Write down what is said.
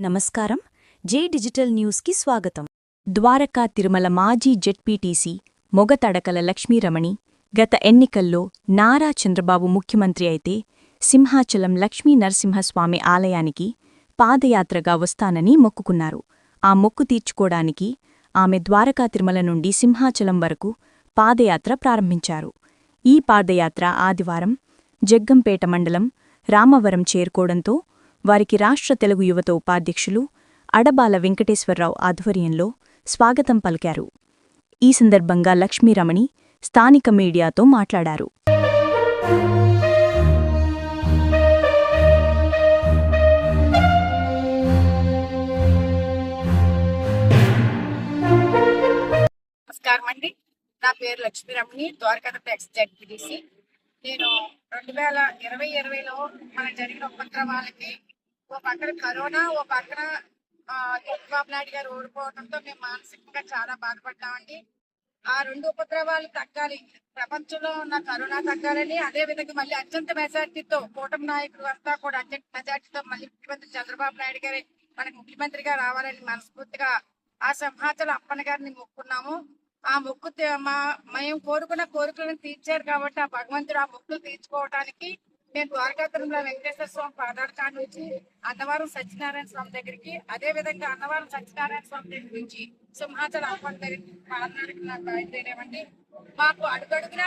నమస్కారం. జే డిజిటల్ న్యూస్కి స్వాగతం. ద్వారకా తిరుమల మాజీ జెడ్పీటీసీ మొగతడకల లక్ష్మీరమణి గత ఎన్నికల్లో నారా చంద్రబాబు ముఖ్యమంత్రి అయితే సింహాచలం లక్ష్మీ నరసింహస్వామి ఆలయానికి పాదయాత్రగా వస్తానని మొక్కుకున్నారు. ఆ మొక్కు తీర్చుకోడానికి ఆమె ద్వారకా తిరుమల నుండి సింహాచలం వరకు పాదయాత్ర ప్రారంభించారు. ఈ పాదయాత్ర ఆదివారం జగ్గంపేట మండలం రామవరం చేరుకోవడంతో వారికి రాష్ట్ర తెలుగు యువత ఉపాధ్యక్షులు అడబాల వెంకటేశ్వరరావు ఆధ్వర్యంలో స్వాగతం పలికారు. ఈ సందర్భంగా లక్ష్మీరమణి స్థానిక మీడియాతో మాట్లాడారు. నమస్కారం అండి. నా పేరు లక్ష్మీరమణి ద్వారకా టెక్స్ జెడ్పీటీసీ నేను రెండు వేల ఇరవై ఇరవైలో మన జరిగిన ఉపద్రవాలకి ఓ పక్కన కరోనా ఓ పక్కన ఆ, చంద్రబాబు నాయుడు గారు ఓడిపోవడంతో మేము మానసికంగా చాలా బాధపడ్డామండి. ఆ రెండు ఉపద్రవాలు తగ్గాలి. ప్రపంచంలో ఉన్న కరోనా తగ్గాలని అదే విధంగా మళ్ళీ అత్యంత మెజార్టీతో కూటమి నాయకులు అంతా కూడా అత్యంత మెజార్టీతో మళ్ళీ ముఖ్యమంత్రి చంద్రబాబు నాయుడు గారి మనకి ముఖ్యమంత్రిగా రావాలని మనస్ఫూర్తిగా ఆ సింహాచల అప్పన్న గారిని మొక్కున్నాము. ఆ మొక్కు తే- మా మేము కోరుకున్న కోరికలను తీర్చారు కాబట్టి ఆ భగవంతుడు ఆ మొక్కులు తీర్చుకోవడానికి నేను ద్వారకాపురంలో వెంకటేశ్వర స్వామి పాదాల కాడ నుంచి అన్నవరం సత్యనారాయణ స్వామి దగ్గరికి అదే విధంగా అన్నవరం సత్యనారాయణ స్వామి దగ్గర నుంచి సింహాచల అప్పన్న దగ్గరికి పాదాలకు నాకు బయలుదేరామండి. మాకు అడుగడుగునా